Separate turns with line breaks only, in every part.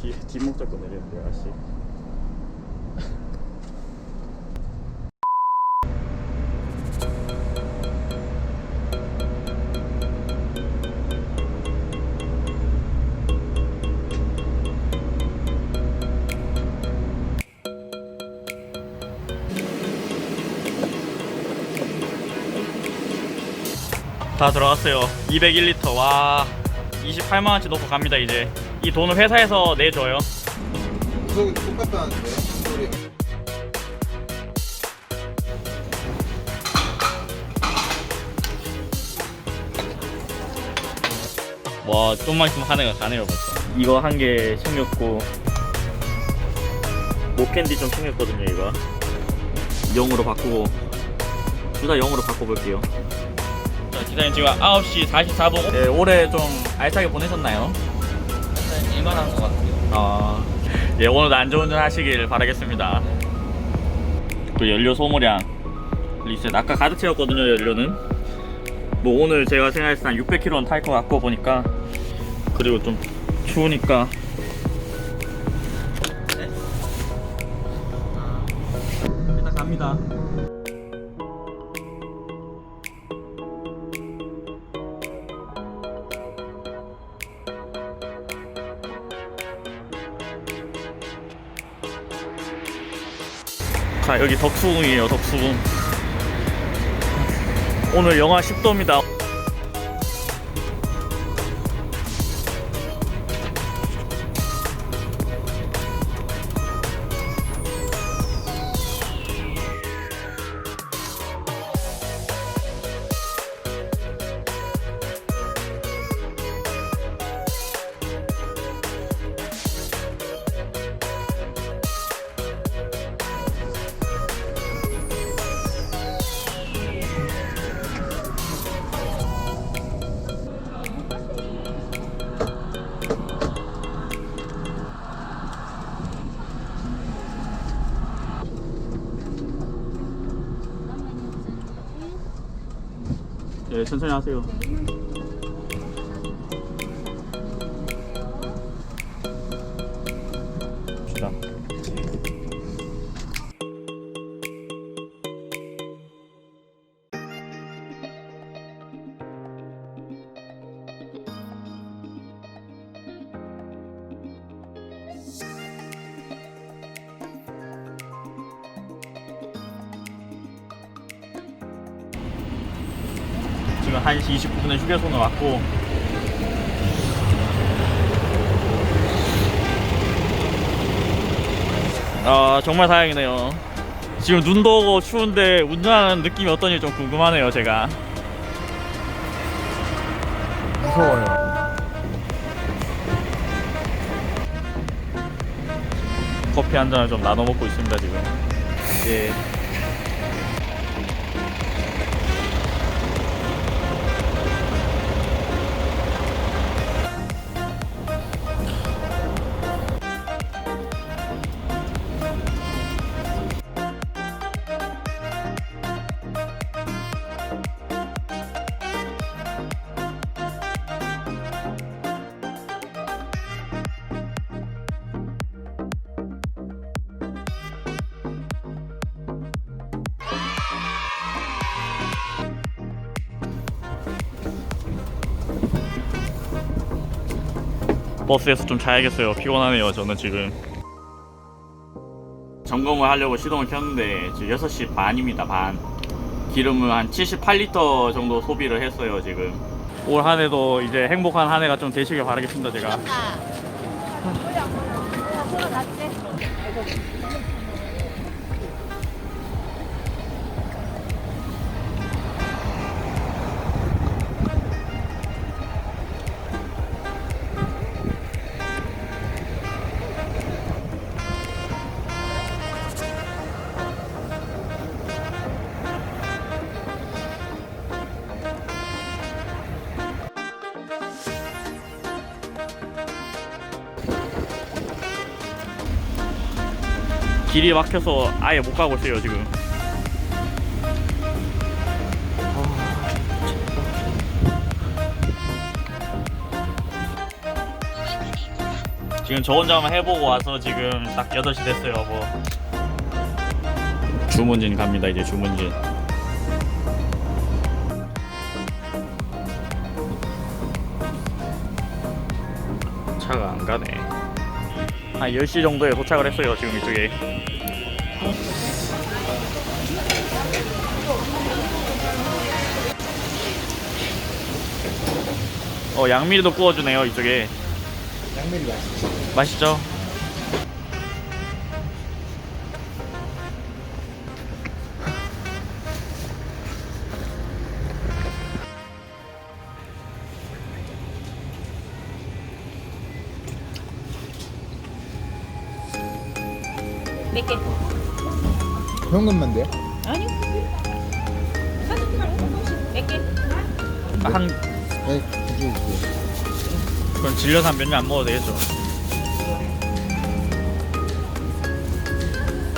뒤, 뒷목 잡고 내리는데 아씨. 다 들어갔어요. 201리터. 와 28만원치 놓고 갑니다 이제 이 돈을 회사에서 내줘요.
구석이 똑같다는데
와 좀만 있으면 한 해가 가네요 벌써 이거 한 개 챙겼고 목캔디 좀 챙겼거든요 이거. 0으로 바꾸고 둘 다 0으로 바꿔볼게요. 자 기사님 지금 9시 44분. 네, 올해 좀 알차게 보내셨나요?
일만 한 것 같아요.
아, 예, 오늘도 안전운전 하시길 바라겠습니다. 그 연료 소모량 리셋 아까 가득 채웠거든요 연료는. 뭐 오늘 제가 생각했을 때 한 600km는 탈 것 같고 보니까 그리고 좀 추우니까 네? 일단 갑니다. 자 여기 덕수궁이에요 덕수궁. 오늘 영하 10도입니다 네 천천히 하세요 지금 1시 29분에 휴게소는 왔고. 아 정말 다행이네요. 지금 눈도 오고 추운데 운전하는 느낌이 어떤지 좀 궁금하네요 제가.
무서워요.
커피 한 잔을 좀 나눠 먹고 있습니다 지금. 이제 버스에서 좀 자야겠어요. 피곤하네요. 저는 지금 점검을 하려고 시동을 켰는데 지금 6시 반입니다. 반. 기름을 한 78리터 정도 소비를 했어요. 지금 올 한 해도 이제 행복한 한 해가 좀 되시길 바라겠습니다. 제가. 길이 막혀서 아예 못 가고 있어요 지금. 지금 저 혼자만 해보고 와서 지금 딱 8시 됐어요 뭐. 주문진 갑니다 이제 주문진. 차가 안 가네 한 10시 정도에 도착을 했어요 지금 이쪽에 어 양미리도 구워주네요 이쪽에
양면이 맛있어.
맛있죠?
몇 개?
현금만 돼요?
아니요. 몇 개?
한
네, 주세요.
그럼 질려서 한 몇 년 안 먹어도 되겠죠?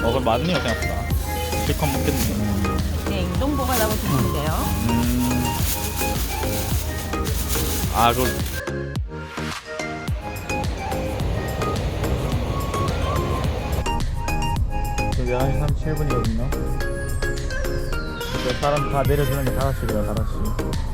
어 그럼 맞네요 생각보다 실컷 먹겠네
네, 인동보가 나고 드시면 돼요.
음... 아 그...
저기 11시 37분이거든요. 사람 다 내려주는 게 5시래요, 5시.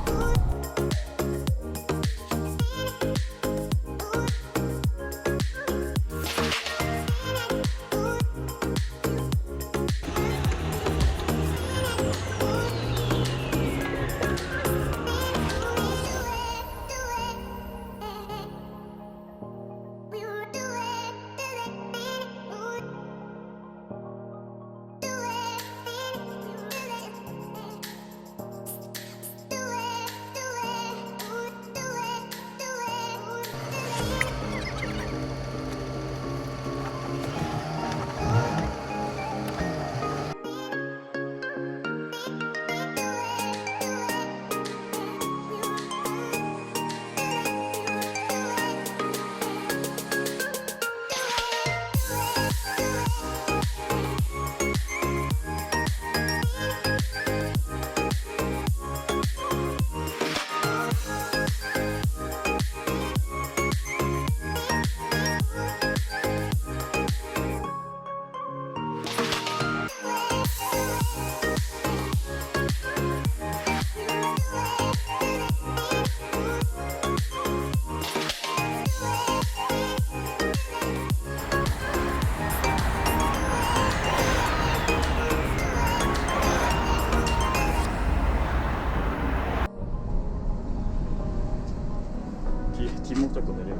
잡고 내려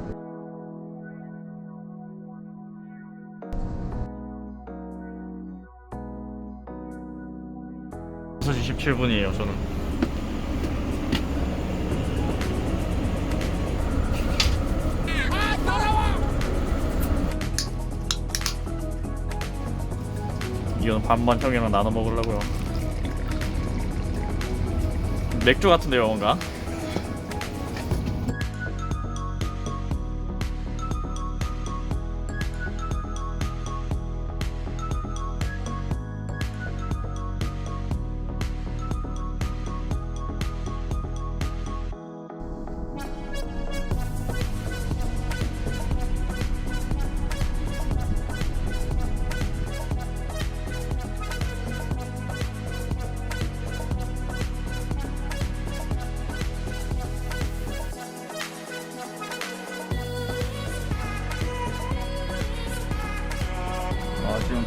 6시 17분이에요? 저는. 이건 반반 형이랑 나눠 먹으려고요. 맥주 같은데요 뭔가?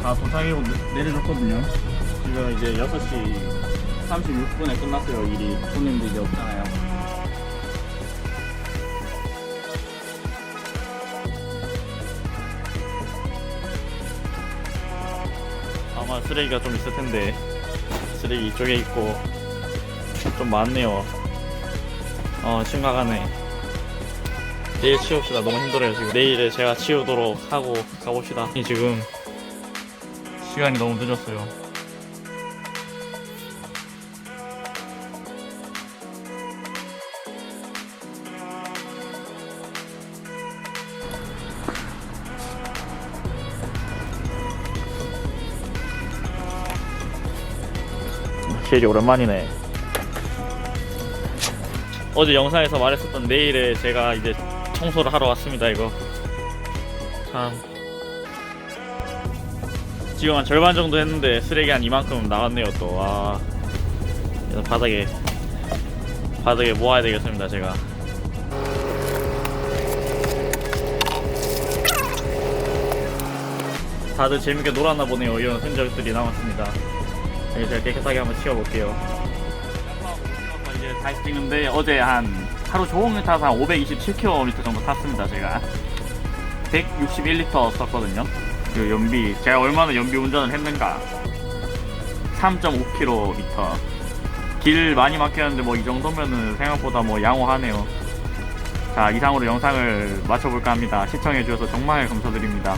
다 도착이고 내- 내려줬거든요. 지금 이제 6시 36분에 끝났어요, 일이. 손님도 이제 없잖아요. 아마 쓰레기가 좀 있을 텐데, 쓰레기 이쪽에 있고, 좀 많네요. 어, 심각하네. 내일 치웁시다. 너무 힘들어요, 지금. 내일에 제가 치우도록 하고 가봅시다. 지금 시간이 너무 늦었어요. 제일 오랜만이네. 어제 영상에서 말했었던 내일에 제가 이제 청소를 하러 왔습니다. 이거 참 지금 한 절반 정도 했는데 쓰레기 한 이만큼 나왔네요 또 와 그래서 바닥에 바닥에 모아야 되겠습니다 제가. 다들 재밌게 놀았나 보네요 이런 흔적들이 남았습니다. 여기 제가 깨끗하게 한번 치워볼게요. 이제 다시 찍는데 어제 한 하루 종일 타서 한 527km 정도 탔습니다 제가. 161리터 썼거든요 그 연비 제가 얼마나 연비 운전을 했는가. 3.5km 길 많이 막혔는데 뭐 이 정도면은 생각보다 뭐 양호하네요. 자 이상으로 영상을 마쳐볼까 합니다. 시청해주셔서 정말 감사드립니다